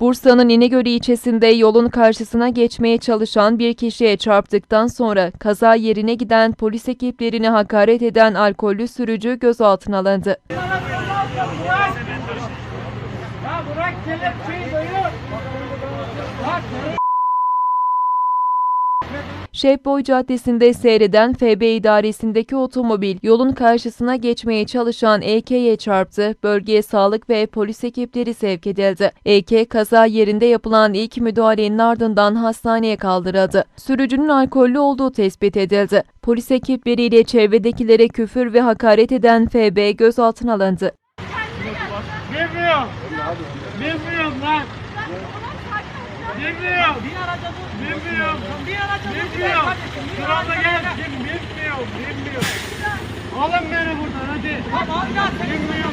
Bursa'nın İnegöl ilçesinde yolun karşısına geçmeye çalışan bir kişiye çarptıktan sonra kaza yerine giden polis ekiplerini hakaret eden alkollü sürücü gözaltına alındı. Ya bırak kelepçeyi dayı. Şehboy Caddesi'nde seyreden FB idaresindeki otomobil yolun karşısına geçmeye çalışan EK'ye çarptı. Bölgeye sağlık ve polis ekipleri sevk edildi. EK kaza yerinde yapılan ilk müdahalenin ardından hastaneye kaldırıldı. Sürücünün alkollü olduğu tespit edildi. Polis ekipleriyle çevredekilere küfür ve hakaret eden FB gözaltına alındı. Bilmiyorum. Bilmiyorum lan. Bilmiyorum. Bilmiyorum. Bilmiyorum. Şurada gelsin. Bilmiyorum. Bilmiyorum. Alın beni buradan hadi. Bilmiyorum ya.